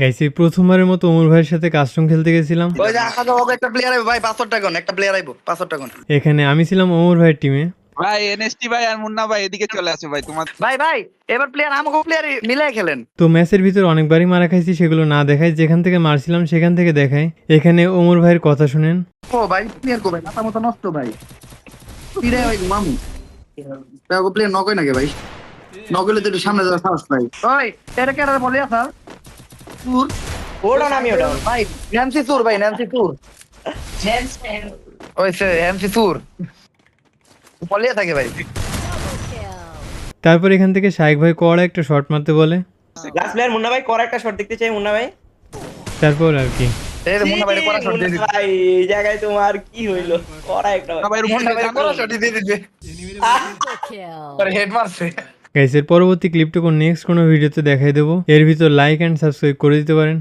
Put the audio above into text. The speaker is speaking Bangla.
গাইছি প্রথমবারের মতো ওমর ভাইয়ের সাথে কাস্টম খেলতে গেছিলাম। ওই যে আকাশ বাবু একটা প্লেয়ার আইবো ভাই টাকা একটা প্লেয়ার আইবো পাঁচশো টাকা এখানে আমি ছিলাম ওমর ভাইয়ের টিমে ভাই এনএসটি ভাই আর মুন্না ভাই এদিকে চলে আসো ভাই তোমার ভাই ভাই এবার প্লেয়ার আমাকে প্লেয়ার মিলাই খেলেন। তো ম্যাচের ভিতর অনেকবারই মারা খাইছি সেগুলো না দেখাই যেখান থেকে মারছিলাম সেখান থেকে দেখাই। এখানে ওমর ভাইয়ের কথা শুনেন। ও ভাই প্লেয়ার কো ভাই মাথা মতো নষ্ট ভাই। ভাই মামু। প্লেয়ার নকই নাকি ভাই? তো সামনে যাওয়ার সাহস ভাই ওই এটা কেন বলে সুর ওটা নামি ওটা ভাই ন্যান্সি সুর ভাই ন্যান্সি সুর ওই সে এমসি সুর বলে থাকে ভাই তারপর এখান থেকে শাইক ভাই কড়া একটা শট মারতে বলে। লাস্ট প্লেয়ার মুন্না ভাই করা একটা শট দেখতে চাই মুন্না ভাই। তারপর আর কি। এই যে মুন্না ভাই করা শট দিয়ে মুন্না ভাই এই জায়গায় তোমার কি হইল? করা একটা। উপর মুন্না ভাই শট দিয়ে দিছে পরে হেড মারছে। গাইসের পরবর্তী ক্লিপটুকু নেক্সট কোনো ভিডিওতে দেখাই দেবো। এর ভিতর লাইক অ্যান্ড সাবস্ক্রাইব করে দিতে পারেন।